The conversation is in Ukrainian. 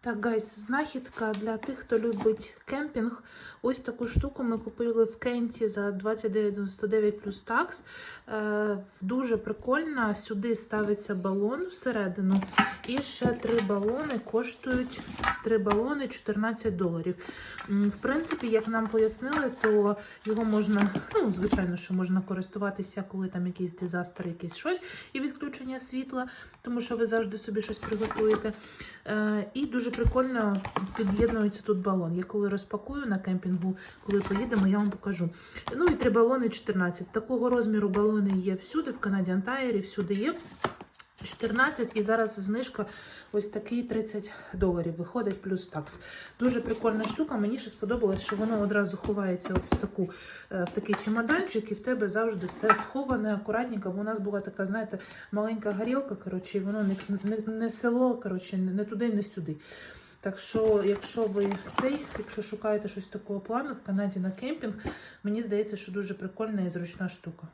Так, гайс, знахідка для тих, хто любить кемпінг. Ось таку штуку ми купили в Кенті за 29,99 плюс такс. Е, дуже прикольно. Сюди ставиться балон всередину. І ще три балони коштують 3 балони 14 доларів. В принципі, як нам пояснили, то його можна, ну, звичайно, що можна користуватися, коли там якийсь дизастер, якийсь щось, і відключення світла, тому що ви завжди собі щось приготуєте. Е, і дуже прикольно під'єднується тут балон. Я коли розпакую на кемпінгу, коли поїдемо, я вам покажу. Ну і три балони 14. Такого розміру балони є всюди, в Канаді Антаєрі, всюди є. 14 і зараз знижка ось такий 30 доларів виходить плюс такс. Дуже прикольна штука. Мені ще сподобалось, що воно одразу ховається от в таку е, в такий чемоданчик, і в тебе завжди все сховане, акуратненько. Бо у нас була така, знаєте, маленька горілка, коротше, і воно не, не, не село, коротше, не туди, не сюди. Так що, якщо ви цей, якщо шукаєте щось такого плану в Канаді на кемпінг, мені здається, що дуже прикольна і зручна штука.